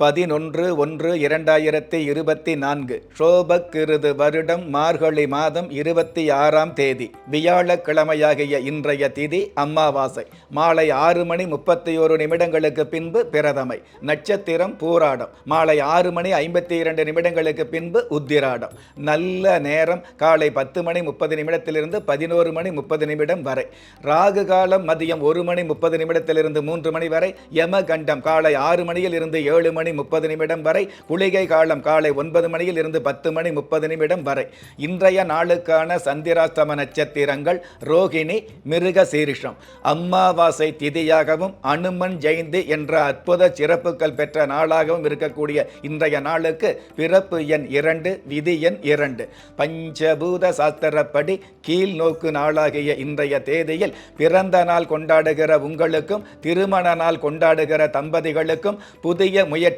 பதினொன்று ஒன்று இரண்டாயிரத்தி இருபத்தி நான்கு சோபக்கிருது வருடம் மார்கழி மாதம் இருபத்தி ஆறாம் தேதி வியாழக்கிழமையாகிய இன்றைய திதி அம்மாவாசை மாலை ஆறு மணி முப்பத்தி ஒரு நிமிடங்களுக்கு பின்பு பிரதமை நட்சத்திரம் பூராடம் மாலை ஆறு மணி ஐம்பத்தி இரண்டு நிமிடங்களுக்கு பின்பு உத்திராடம். நல்ல நேரம் காலை பத்து மணி முப்பது நிமிடத்திலிருந்து பதினோரு மணி முப்பது நிமிடம் வரை ராகு காலம் மதியம் ஒரு மணி முப்பது நிமிடத்திலிருந்து மூன்று மணி வரை யமகண்டம் காலை ஆறு மணியில் இருந்து ஏழு மணி முப்பது நிமிடம் வரை குளிகை காலம் காலை ஒன்பது மணியில் இருந்து பத்து மணி முப்பது நிமிடம் வரை. இன்றைய நாளுக்கான சந்திராஸ்தம நட்சத்திரங்கள் ரோகிணி மிருக சீரிஷம் அம்மாவாசை திதியாகவும் அனுமன் ஜெயந்தி என்ற அற்புத சிறப்புகள் பெற்ற நாளாகவும் இருக்கக்கூடிய இன்றைய நாளுக்கு பிறப்பு எண் இரண்டு விதி எண் இரண்டு. பஞ்சபூத சாஸ்திரப்படி கீழ் நோக்கு நாளாகிய இன்றைய தேதியில் பிறந்த நாள் கொண்டாடுகிற உங்களுக்கும் திருமண நாள் கொண்டாடுகிற தம்பதிகளுக்கும் புதிய முயற்சி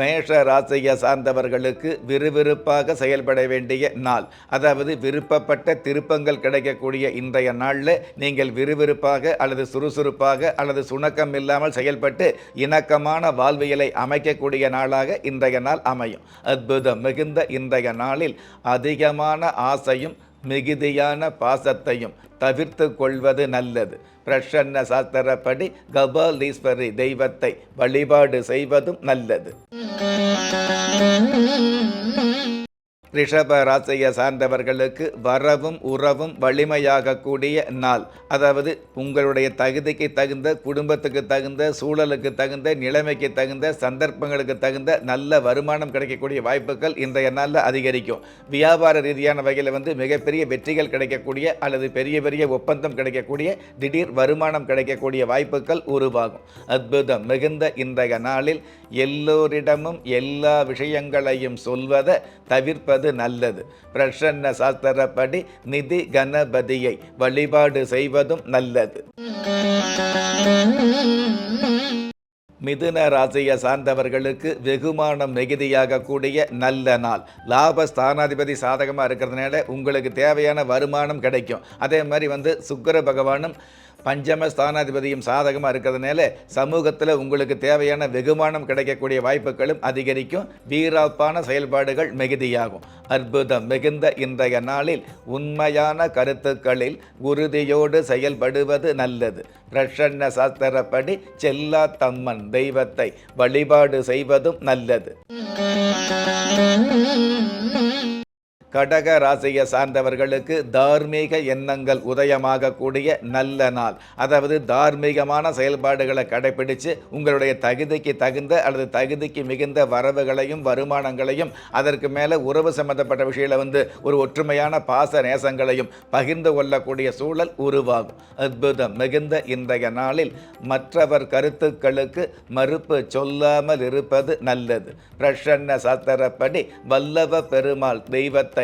மேஷ ராசியை சார்ந்தவர்களுக்கு விறுவிறுப்பாக செயல்பட வேண்டிய நாள். அதாவது விருப்பப்பட்ட திருப்பங்கள் கிடைக்கக்கூடிய இன்றைய நாளில் நீங்கள் விறுவிறுப்பாக அல்லது சுறுசுறுப்பாக அல்லது சுணக்கம் இல்லாமல் செயல்பட்டு இணக்கமான வாழ்வியலை அமைக்கக்கூடிய நாளாக இன்றைய நாள் அமையும். அற்புதம் மிகுந்த இன்றைய நாளில் அதிகமான ஆசையும் மிகுதியான பாசத்தையும் தவிர்த்து கொள்வது நல்லது. பிரசன்ன சாஸ்திரப்படி கபாலீஸ்வரி தெய்வத்தை வழிபாடு செய்வதும் நல்லது. ரிஷப ராசியை சார்ந்தவர்களுக்கு வரவும் உறவும் வலிமையாக கூடிய நாள். அதாவது உங்களுடைய தகுதிக்கு தகுந்த குடும்பத்துக்கு தகுந்த சூழலுக்கு தகுந்த நிலைமைக்கு தகுந்த சந்தர்ப்பங்களுக்கு தகுந்த நல்ல வருமானம் கிடைக்கக்கூடிய வாய்ப்புகள் இன்றைய நாளில் அதிகரிக்கும். வியாபார ரீதியான வகையில் வந்து மிகப்பெரிய வெற்றிகள் கிடைக்கக்கூடிய அல்லது பெரிய பெரிய ஒப்பந்தம் கிடைக்கக்கூடிய திடீர் வருமானம் கிடைக்கக்கூடிய வாய்ப்புகள் உருவாகும். அற்புதம் மிகுந்த இன்றைய நாளில் எல்லோரிடமும் எல்லா விஷயங்களையும் சொல்வதை தவிர்ப்பது நல்லது. பிரசன்ன சாஸ்திரப்படி நிதி கணபதியை வழிபாடு செய்வதும் நல்லது. மிதுன ராசியை சார்ந்தவர்களுக்கு வெகுமானம் மிகுதியாக கூடிய நல்ல நாள். லாப ஸ்தானாதிபதி சாதகமாக இருக்கிறதுனால உங்களுக்கு தேவையான வருமானம் கிடைக்கும். அதே மாதிரி வந்து சுக்கர பகவானும் பஞ்சம ஸ்தானாதிபதியும் சாதகமாக இருக்கிறதுனால சமூகத்தில் உங்களுக்கு தேவையான வெகுமானம் கிடைக்கக்கூடிய வாய்ப்புகளும் அதிகரிக்கும். வீராப்பான செயல்பாடுகள் மிகுதியாகும். அற்புதம் மிகுந்த இன்றைய நாளில் உண்மையான கருத்துக்களில் உறுதியோடு செயல்படுவது நல்லது. பிரசன்ன சாஸ்திரப்படி செல்லா தம்மன் தெய்வத்தை வழிபாடு செய்வதும் நல்லது. கடக ராசியை சார்ந்தவர்களுக்கு தார்மீக எண்ணங்கள் உதயமாகக்கூடிய நல்ல நாள். அதாவது தார்மீகமான செயல்பாடுகளை கடைபிடித்து உங்களுடைய தகுதிக்கு தகுந்த அல்லது தகுதிக்கு மிகுந்த வரவுகளையும் வருமானங்களையும் அதற்கு மேலே உறவு சம்பந்தப்பட்ட விஷயத்தில் வந்து ஒரு ஒற்றுமையான பாச நேசங்களையும் பகிர்ந்து கொள்ளக்கூடிய சூழல் உருவாகும். அற்புதம். மிகுந்த இன்றைய நாளில் மற்றவர் கருத்துக்களுக்கு மறுப்பு சொல்லாமல் இருப்பது நல்லது. பிரசன்ன சாஸ்திரப்படி வல்லவ பெருமாள் தெய்வத்தை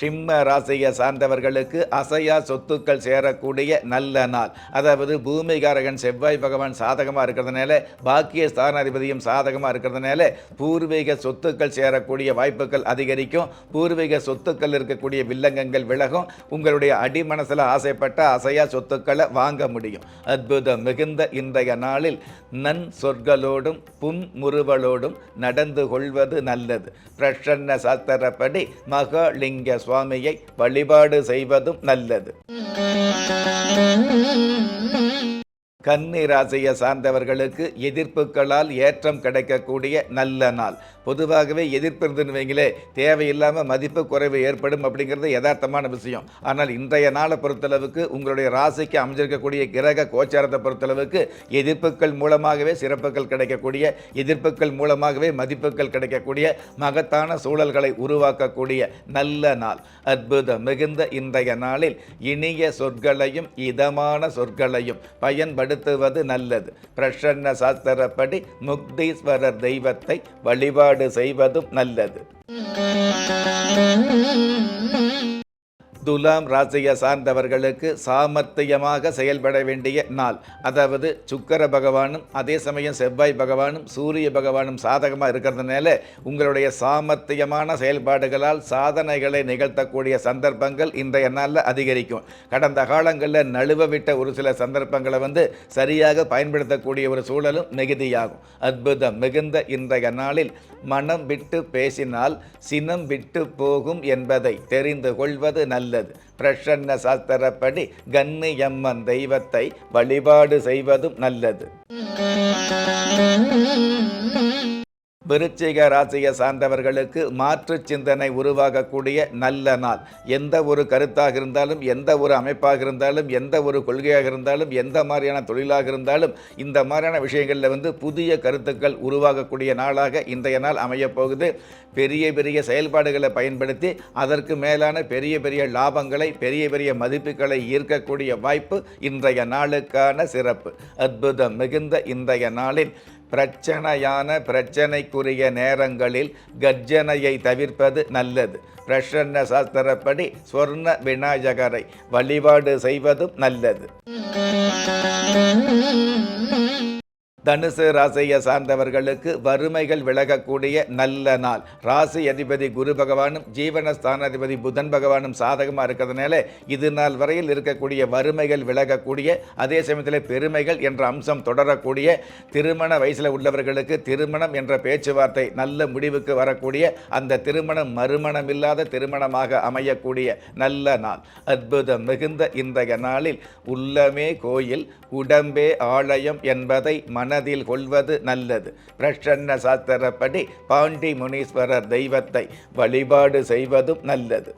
சிம்ம ராசியை சார்ந்தவர்களுக்கு அசையா சொத்துக்கள் சேரக்கூடிய நல்ல நாள். அதாவது பூமிகாரகன் செவ்வாய் பகவான் சாதகமாக இருக்கிறதுனால பாக்கிய ஸ்தானாதிபதியும் சாதகமாக இருக்கிறதுனால பூர்வீக சொத்துக்கள் சேரக்கூடிய வாய்ப்புகள் அதிகரிக்கும். பூர்வீக சொத்துக்கள் இருக்கக்கூடிய வில்லங்கங்கள் விலகும். உங்களுடைய அடிமனசில் ஆசைப்பட்ட அசையா சொத்துக்களை வாங்க முடியும். அற்புதம் மிகுந்த இன்றைய நாளில் நன் சொற்களோடும் புன்முறுவலோடும் நடந்து கொள்வது நல்லது. பிரசன்ன சாஸ்திரப்படி மகாலிங்க சுவாமியை வழிபாடு செய்வதும் நல்லது. கன்னி ராசியை சார்ந்தவர்களுக்கு எதிர்ப்புகளால் ஏற்றம் கிடைக்கக்கூடிய நல்ல நாள். பொதுவாகவே எதிர்ப்பு இருந்துன்னு வைங்களே தேவையில்லாமல் மதிப்பு குறைவு ஏற்படும் அப்படிங்கிறது யதார்த்தமான விஷயம். ஆனால் இன்றைய நாளை பொறுத்தளவுக்கு உங்களுடைய ராசிக்கு அமைஞ்சிருக்கக்கூடிய கிரக கோச்சாரத்தை பொறுத்தளவுக்கு எதிர்ப்புகள் மூலமாகவே சிறப்புகள் கிடைக்கக்கூடிய எதிர்ப்புகள் மூலமாகவே மதிப்புகள் கிடைக்கக்கூடிய மகத்தான சூழல்களை உருவாக்கக்கூடிய நல்ல நாள். அற்புதம் மிகுந்த இன்றைய நாளில் இனிய சொற்களையும் இதமான சொற்களையும் பயன்படுத்துவது நல்லது. பிரசன்ன சாஸ்திரப்படி முக்தீஸ்வரர் தெய்வத்தை வழிபாடு செய்வதும் நல்லது. துலாம் ராசியை சார்ந்தவர்களுக்கு சாமர்த்தியமாக செயல்பட வேண்டிய நாள். அதாவது சுக்கர பகவானும் அதே சமயம் செவ்வாய் பகவானும் சூரிய பகவானும் சாதகமாக இருக்கிறதுனால உங்களுடைய சாமர்த்தியமான செயல்பாடுகளால் சாதனைகளை நிகழ்த்தக்கூடிய சந்தர்ப்பங்கள் இன்றைய நாளில் அதிகரிக்கும். கடந்த காலங்களில் நழுவ விட்ட ஒரு சில சந்தர்ப்பங்களை வந்து சரியாக பயன்படுத்தக்கூடிய ஒரு சூழலும் மிகுதியாகும். அற்புதம் மிகுந்த இன்றைய நாளில் மனம் விட்டு பேசினால் சினம் விட்டு போகும் என்பதை தெரிந்து கொள்வது நல்லது. பிரசன்ன சாஸ்திரப்படி கன்னியம்மன் தெய்வத்தை வழிபாடு செய்வதும் நல்லது. விருச்சிக ராசியை சார்ந்தவர்களுக்கு மாற்று சிந்தனை உருவாகக்கூடிய நல்ல நாள். எந்த ஒரு கருத்தாக இருந்தாலும் எந்த ஒரு அமைப்பாக இருந்தாலும் எந்த ஒரு கொள்கையாக இருந்தாலும் எந்த மாதிரியான தொழிலாக இருந்தாலும் இந்த மாதிரியான விஷயங்களில் வந்து புதிய கருத்துக்கள் உருவாகக்கூடிய நாளாக இன்றைய நாள் அமையப்போகுது பெரிய பெரிய செயல்பாடுகளை பயன்படுத்தி அதற்கு மேலான பெரிய பெரிய லாபங்களை பெரிய பெரிய மதிப்புகளை ஈர்க்கக்கூடிய வாய்ப்பு இன்றைய நாளுக்கான சிறப்பு. அற்புதம் மிகுந்த இன்றைய நாளில் பிரச்சனையான பிரச்சனைக்குரிய நேரங்களில் கர்ஜனையை தவிர்ப்பது நல்லது. பிரசன்ன சாஸ்திரப்படி ஸ்வர்ண விநாயகரை வழிபாடு செய்வதும் நல்லது. தனுசு ராசியை சார்ந்தவர்களுக்கு வறுமைகள் விலகக்கூடிய நல்ல நாள். ராசி அதிபதி குரு பகவானும் ஜீவனஸ்தானாதிபதி புதன் பகவானும் சாதகமாக இருக்கிறதுனால இது நாள் வரையில் இருக்கக்கூடிய வறுமைகள் விலகக்கூடிய அதே சமயத்தில் பெருமைகள் என்ற அம்சம் தொடரக்கூடிய திருமண வயசில் உள்ளவர்களுக்கு திருமணம் என்ற பேச்சுவார்த்தை நல்ல முடிவுக்கு வரக்கூடிய அந்த திருமணம் மறுமணம் இல்லாத திருமணமாக அமையக்கூடிய நல்ல நாள். அற்புதம் மிகுந்த இன்றைய நாளில் உள்ளமே கோயில் உடம்பே ஆலயம் என்பதை மன மனதில் கொள்வது நல்லது. பிரசன்ன சாஸ்திரப்படி பாண்டி முனீஸ்வரர் தெய்வத்தை வழிபாடு செய்வதும் நல்லது.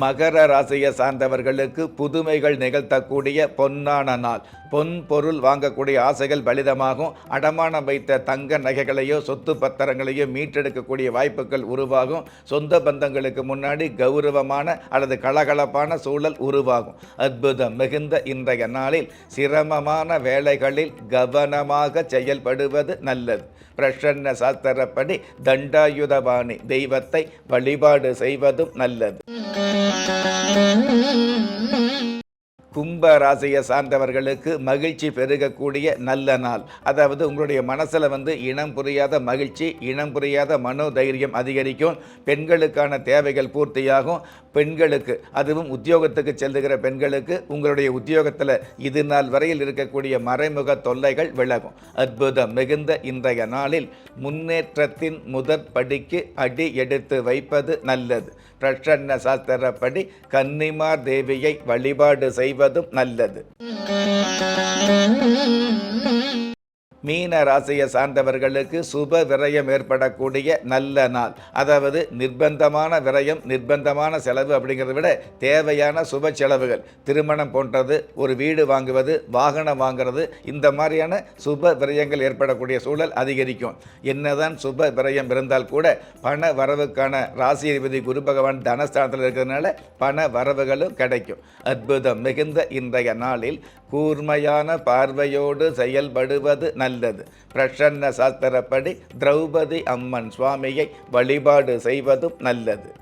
மகர ராசியை சார்ந்தவர்களுக்கு புதுமைகள் நிகழ்த்தக்கூடிய பொன்னான நாள். பொன் பொருள் வாங்கக்கூடிய ஆசைகள் பலிதமாகும். அடமானம் வைத்த தங்க நகைகளையோ சொத்து பத்திரங்களையோ மீட்டெடுக்கக்கூடிய வாய்ப்புகள் உருவாகும். சொந்த பந்தங்களுக்கு முன்னாடி கௌரவமான அல்லது கலகலப்பான சூழல் உருவாகும். அற்புதம் மிகுந்த இன்றைய நாளில் சிரமமான வேலைகளில் கவனமாக செயல்படுவது நல்லது. பிரசன்ன சாஸ்திரப்படி தண்டாயுதபாணி தெய்வத்தை வழிபாடு செய்வதும் நல்லது. கும்ப ராசியை சார்ந்தவர்களுக்கு மகிழ்ச்சி பெருகக்கூடிய நல்ல நாள். அதாவது உங்களுடைய மனசில் வந்து இனம் புரியாத மகிழ்ச்சி இனம் புரியாத மனோதைரியம் அதிகரிக்கும். பெண்களுக்கான தேவைகள் பூர்த்தியாகும். பெண்களுக்கு அதுவும் உத்தியோகத்துக்கு செல்லுகிற பெண்களுக்கு உங்களுடைய உத்தியோகத்தில் இது நாள் வரையில் இருக்கக்கூடிய மறைமுக தொல்லைகள் விலகும். அற்புதம் மிகுந்த இன்றைய நாளில் முன்னேற்றத்தின் முதற்படிக்கு அடி எடுத்து வைப்பது நல்லது. பிரசன்ன சாஸ்திரப்படி கன்னிமார் தேவியை வழிபாடு செய்வதும் நல்லது. மீன ராசியை சார்ந்தவர்களுக்கு சுப விரயம் ஏற்படக்கூடிய நல்ல நாள். அதாவது நிர்பந்தமான விரயம் நிர்பந்தமான செலவு அப்படிங்கிறத விட தேவையான சுப செலவுகள். திருமணம் போன்றது ஒரு வீடு வாங்குவது வாகனம் வாங்குறது இந்த மாதிரியான சுப விரயங்கள் ஏற்படக்கூடிய சூழல் அதிகரிக்கும். என்னதான் சுப விரயம் இருந்தால் கூட பண வரவுக்கான ராசி அதிபதி குரு பகவான் தனஸ்தானத்தில் இருக்கிறதுனால பண வரவுகளும் கிடைக்கும். அற்புதம் மிகுந்த இன்றைய நாளில் கூர்மையான பார்வையோடு செயல்படுவது நல்லது. பிரசன்ன சாஸ்திரப்படி திரௌபதி அம்மன் சுவாமியை வழிபாடு செய்வதும் நல்லது.